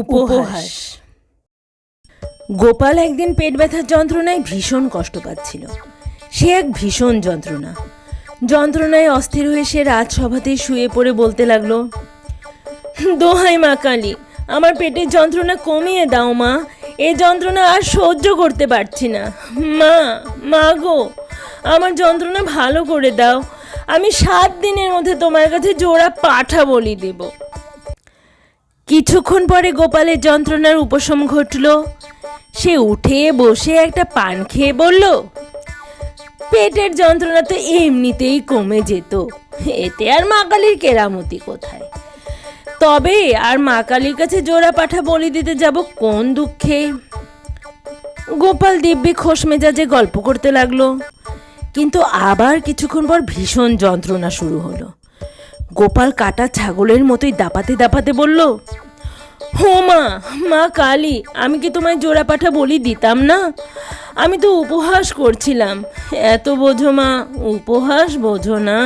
উপহাস। গোপাল একদিন পেট ব্যথার যন্ত্রণায় ভীষণ কষ্ট পাচ্ছিল। সে এক ভীষণ যন্ত্রণা। যন্ত্রণায় অস্থির হয়ে সে রাজসভাতেই শুয়ে পড়ে বলতে লাগল, দোহাই মা কালী, আমার পেটের যন্ত্রণা কমিয়ে দাও মা। এই যন্ত্রণা আর সহ্য করতে পারছি না। মা মা গো, আমার যন্ত্রণা ভালো করে দাও। আমি সাত দিনের মধ্যে তোমার কাছে জোড়া পাঠা বলি দেব। কিছুক্ষণ পরে গোপালের যন্ত্রণার উপশম ঘটল। সে উঠে বসে একটা পান খেয়ে বলল, পেটের যন্ত্রণা তো এমনিতেই কমে যেত। এতে আর মা কালীর কেরামতি কোথায়? তবে আর মা কালীর কাছে জোড়া পাঠা বলি দিতে যাব কোন দুঃখে? গোপাল দিব্যি খোশ মেজাজে গল্প করতে লাগল, কিন্তু আবার কিছুক্ষণ পর ভীষণ যন্ত্রণা শুরু হলো। গোপাল কাটা ছাগলের মতোই দাপাতে দাপাতে বলল, হো মা মা কালী, আমি কি তোমায় জোড়া পাঠা বলি দিতাম না? আমি তো উপহাস করছিলাম। এত বোঝো মা, উপহাস বোঝো না।